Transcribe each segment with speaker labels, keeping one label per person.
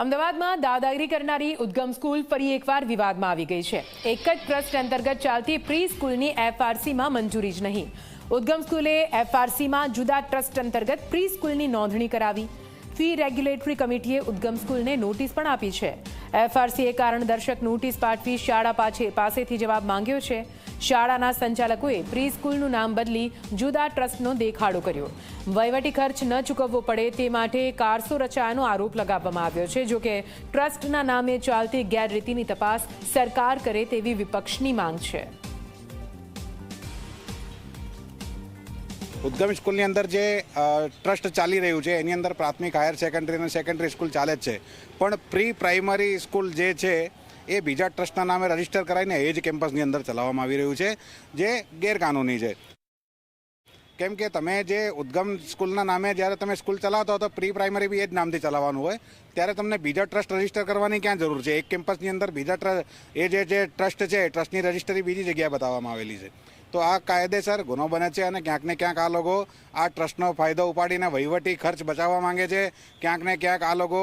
Speaker 1: અમદાવાદમાં દાદાગીરી કરનારી ઉદ્ગમ સ્કૂલ ફરી એકવાર વિવાદમાં આવી ગઈ છે. એક જ ટ્રસ્ટ અંતર્ગત ચાલતી પ્રી સ્કૂલની એફઆરસીમાં મંજૂરી જ નહીં. ઉદ્ગમ સ્કૂલે એફઆરસીમાં જુદા ટ્રસ્ટ અંતર્ગત પ્રી સ્કૂલની નોંધણી કરાવી. ફી રેગ્યુલેટરી કમિટીએ ઉદ્ગમ સ્કૂલને નોટિસ પણ આપી છે. એફઆરસીએ કારણદર્શક નોટિસ પાઠવી શાળા પાછે પાસેથી જવાબ માંગ્યો છે. શાળાના સંચાલકોએ પ્રી સ્કૂલનું નામ બદલી જુદા ટ્રસ્ટનો દેખાડો કર્યો. વહીવટી ખર્ચ ન ચૂકવવો પડે તે માટે કારસો રચાયાનો આરોપ લગાવવામાં આવ્યો છે. જો કે ટ્રસ્ટના નામે ચાલતી ગેરરીતિની તપાસ સરકાર કરે તેવી વિપક્ષની માંગ છે.
Speaker 2: ઉદ્ગમ સ્કૂલની અંદર જે ટ્રસ્ટ ચાલી રહ્યું છે, એની અંદર પ્રાથમિક હાયર સેકન્ડરી અને સેકન્ડરી સ્કૂલ ચાલે જ છે. પણ પ્રી પ્રાઇમરી સ્કૂલ જે છે, એ બીજા ટ્રસ્ટના નામે રજિસ્ટર કરાવીને એ જ કેમ્પસની અંદર ચલાવવામાં આવી રહ્યું છે, જે ગેરકાનૂની છે. કેમ કે તમે જે ઉદ્ગમ સ્કૂલના નામે જ્યારે તમે સ્કૂલ ચલાવતા હો, તો પ્રી પ્રાઇમરી બી એ જ નામથી ચલાવવાનું હોય. ત્યારે તમને બીજા ટ્રસ્ટ રજિસ્ટર કરવાની ક્યાં જરૂર છે? એક કેમ્પસની અંદર બીજા ટ્રસ્ટ એ જે જે ટ્રસ્ટ છે ટ્રસ્ટની રજિસ્ટરી બીજી જગ્યાએ બતાવવામાં આવેલી છે. તો આ કાયદેસર ગુનો બને છે અને ક્યાંક ને ક્યાંક આ લોકો આ ટ્રસ્ટનો ફાયદો ઉપાડીને વહીવટી ખર્ચ બચાવવા માંગે છે. ક્યાંક ને ક્યાંક આ લોકો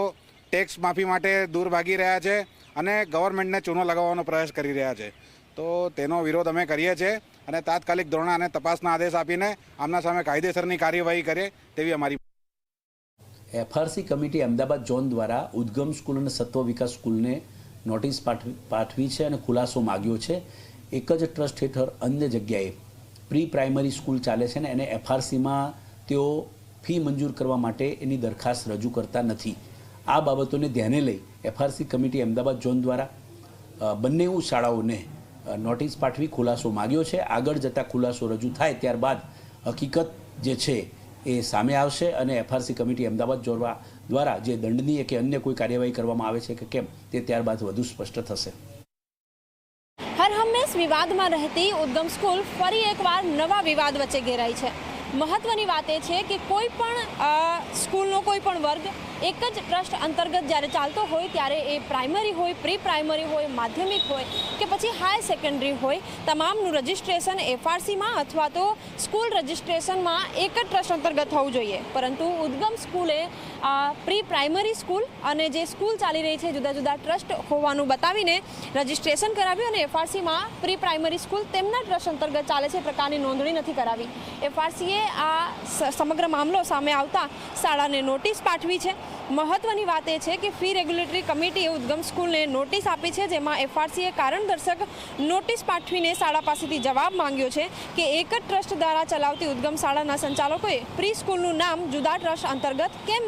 Speaker 2: ટેક્સ માફી માટે દૂર ભાગી રહ્યા છે અને ગવર્મેન્ટને ચૂનો લગાવવાનો પ્રયાસ કરી રહ્યા છે. તો તેનો વિરોધ અમે કરીએ છીએ અને તાત્કાલિક ધોરણે અને તપાસના આદેશ આપીને આમના સામે કાયદેસરની કાર્યવાહી કરે તેવી અમારી
Speaker 3: એફઆરસી કમિટી અમદાવાદ ઝોન દ્વારા ઉદ્ગમ સ્કૂલ અને સત્વ વિકાસ સ્કૂલને નોટિસ પાઠવી પાઠવી છે અને ખુલાસો માગ્યો છે. એક જ ટ્રસ્ટ હેઠળ અન્ય જગ્યાએ પ્રી પ્રાઇમરી સ્કૂલ ચાલે છે ને એને એફઆરસીમાં તેઓ ફી મંજૂર કરવા માટે એની દરખાસ્ત રજૂ કરતા નથી. આ બાબતોને ધ્યાને લઈ એફઆરસી કમિટી અમદાવાદ ઝોન દ્વારા બંને શાળાઓને નોટિસ પાઠવી ખુલાસો માગ્યો છે. આગળ જતા ખુલાસો રજૂ થાય ત્યારબાદ હકીકત જે છે એ સામે આવશે અને એફઆરસી કમિટી અમદાવાદ જોડવા દ્વારા જે દંડનીય કે અન્ય કોઈ કાર્યવાહી કરવામાં આવે છે કે કેમ તે ત્યારબાદ વધુ સ્પષ્ટ થશે.
Speaker 4: હર હંમેશ વિવાદમાં રહેતી ઉદ્ગમ સ્કૂલ ફરી એકવાર નવા વિવાદ વચ્ચે ઘેરાઈ છે. મહત્વની વાત એ છે કે કોઈ પણ સ્કૂલનો કોઈ પણ વર્ગ એક જ ટ્રસ્ટ અંતર્ગત જ્યારે ચાલતો હોય ત્યારે એ પ્રાઇમરી હોય પ્રી પ્રાઇમરી હોય, માધ્યમિક હોય કે પછી હાઈ સેકન્ડરી હોય, તમામનું રજિસ્ટ્રેશન એફઆરસીમાં અથવા તો સ્કૂલ રજિસ્ટ્રેશનમાં એક જ ટ્રસ્ટ અંતર્ગત થવું જોઈએ. પરંતુ ઉદ્ગમ સ્કૂલે પ્રી પ્રાઇમરી સ્કૂલ અને જે સ્કૂલ ચાલી રહી છે જુદા જુદા ટ્રસ્ટ હોવાનું બતાવીને રજિસ્ટ્રેશન કરાવ્યું અને એફઆરસીમાં પ્રી પ્રાઇમરી સ્કૂલ તેમના ટ્રસ્ટ અંતર્ગત ચાલે છે, પ્રકારની નોંધણી નથી કરાવી. એફઆરસીએ આ સમગ્ર મામલો સામે આવતા શાળાને નોટિસ પાઠવી છે. મહત્વની વાત એ છે કે ફી રેગ્યુલેટરી કમિટીએ ઉદ્ગમ સ્કૂલને નોટિસ આપી છે, જેમાં એફઆરસીએ કારણદર્શક નોટિસ પાઠવીને શાળા પાસેથી જવાબ માંગ્યો છે કે એક જ ટ્રસ્ટ દ્વારા ચલાવતી ઉદ્ગમ શાળાના સંચાલકોએ પ્રી સ્કૂલનું નામ જુદા ટ્રસ્ટ અંતર્ગત કેમ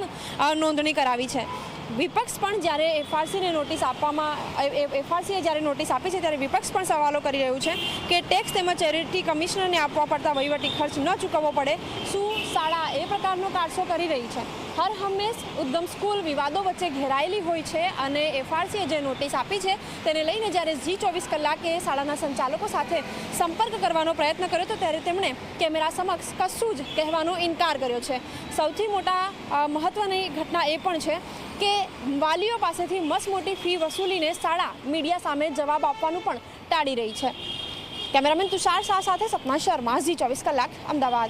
Speaker 4: નોંધણી કરાવી છે? વિપક્ષ પણ જ્યારે એફઆરસીને નોટિસ આપવામાં એફઆરસીએ જ્યારે નોટિસ આપી છે, ત્યારે વિપક્ષ પણ સવાલો કરી રહ્યું છે કે ટેક્સ તેમજ ચેરિટી કમિશનરને આપવા પડતા વહીવટી ખર્ચ ન ચૂકવવો પડે, શું શાળા પ્રકારનો કારસો કરી રહી છે. હર હંમેશ ઉદ્ગમ સ્કૂલ વિવાદો વચ્ચે ઘેરાયેલી હોય છે અને એફઆરસીએ જે નોટિસ આપી છે તેને લઈને જ્યારે જી ચોવીસ કલાકે શાળાના સંચાલકો સાથે સંપર્ક કરવાનો પ્રયત્ન કર્યો તો ત્યારે તેમણે કેમેરા સમક્ષ કશું જ કહેવાનો ઇનકાર કર્યો છે. સૌથી મોટા મહત્ત્વની ઘટના એ પણ છે કે વાલીઓ પાસેથી મસમોટી ફી વસૂલીને શાળા મીડિયા સામે જવાબ આપવાનું પણ ટાળી રહી છે. કેમેરામેન તુષાર શાહ સાથે સપના શર્મા, ઝી ચોવીસ કલાક, અમદાવાદ.